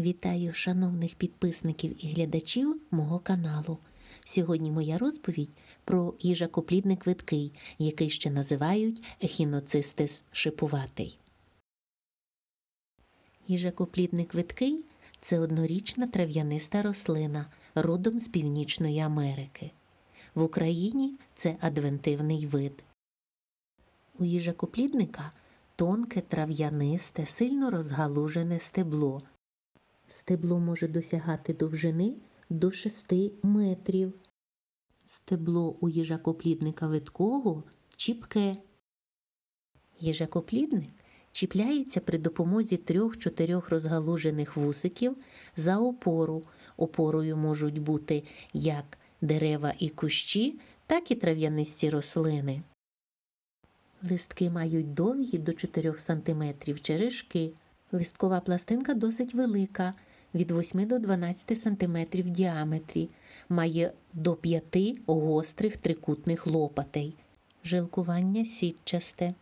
Вітаю шановних підписників і глядачів мого каналу. Сьогодні моя розповідь про їжакоплідник видкий, який ще називають ехіноцистис шипуватий. Їжакоплідник видкий це однорічна трав'яниста рослина родом з Північної Америки. В Україні це адвентивний вид. У їжакоплідника тонке трав'янисте, сильно розгалужене стебло. Стебло може досягати довжини до 6 метрів. Стебло у їжакоплідника видкого чіпке. Їжакоплідник чіпляється при допомозі трьох-чотирьох розгалужених вусиків за опору. Опорою можуть бути як дерева і кущі, так і трав'янисті рослини. Листки мають довгі до 4 см черешки. Листкова пластинка досить велика, від 8 до 12 см в діаметрі, має до 5 гострих трикутних лопатей. Жилкування сітчасте.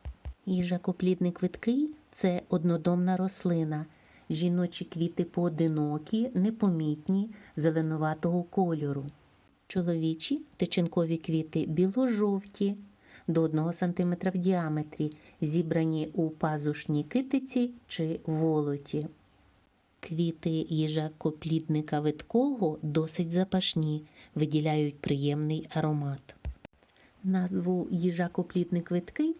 Їжакоплідник видкий це однодомна рослина. Жіночі квіти поодинокі, непомітні, зеленуватого кольору. Чоловічі тичинкові квіти біло-жовті, до 1 см в діаметрі, зібрані у пазушній китиці чи волоті. Квіти їжакоплідника видкого досить запашні, виділяють приємний аромат. Назву їжакоплідник видкий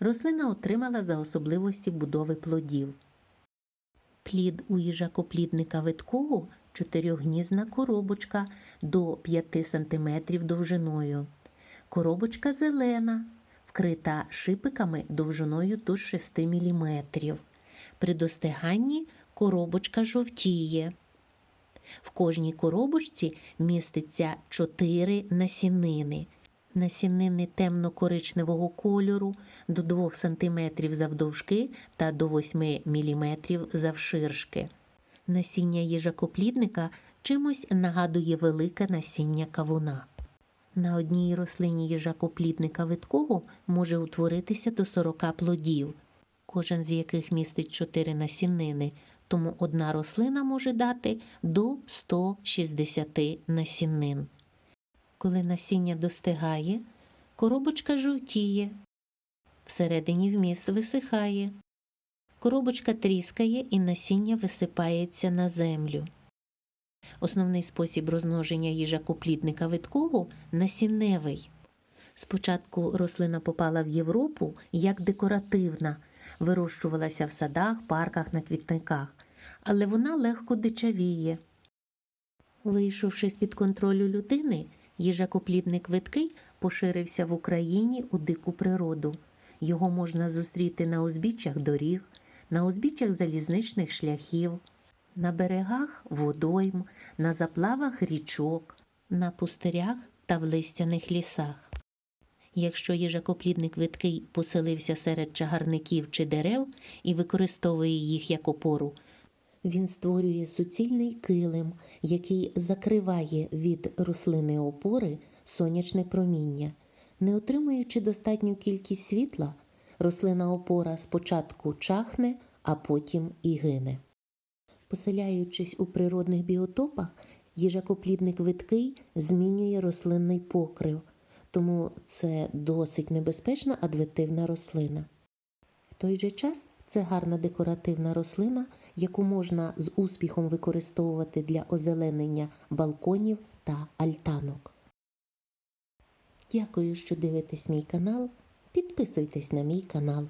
рослина отримала за особливості будови плодів. Плід у їжакоплідника видкого чотирьохгнізна коробочка до 5 см довжиною. Коробочка зелена, вкрита шипиками довжиною до 6 мм. При достиганні коробочка жовтіє. В кожній коробочці міститься 4 насінини. Насінини темно-коричневого кольору до 2 см завдовжки та до 8 мм завширшки. Насіння їжакоплідника чимось нагадує велике насіння кавуна. На одній рослині їжакоплідника видкого може утворитися до 40 плодів, кожен з яких містить 4 насінини, тому одна рослина може дати до 160 насінин. Коли насіння достигає, коробочка жовтіє, всередині вміст висихає, коробочка тріскає і насіння висипається на землю. Основний спосіб розмноження їжакоплідника видкого насінневий. Спочатку рослина попала в Європу як декоративна, вирощувалася в садах, парках, на квітниках, але вона легко дичавіє. Вийшовши з-під контролю людини, їжакоплідник видкий поширився в Україні у дику природу. Його можна зустріти на узбіччях доріг, на узбіччях залізничних шляхів, на берегах водойм, на заплавах річок, на пустирях та в листяних лісах. Якщо їжакоплідник видкий поселився серед чагарників чи дерев і використовує їх як опору, він створює суцільний килим, який закриває від рослини опори сонячне проміння. Не отримуючи достатню кількість світла, рослина опора спочатку чахне, а потім і гине. Поселяючись у природних біотопах, їжакоплідник видкий змінює рослинний покрив, тому це досить небезпечна адвентивна рослина. В той же час це гарна декоративна рослина, яку можна з успіхом використовувати для озеленення балконів та альтанок. Дякую, що дивитесь мій канал. Підписуйтесь на мій канал.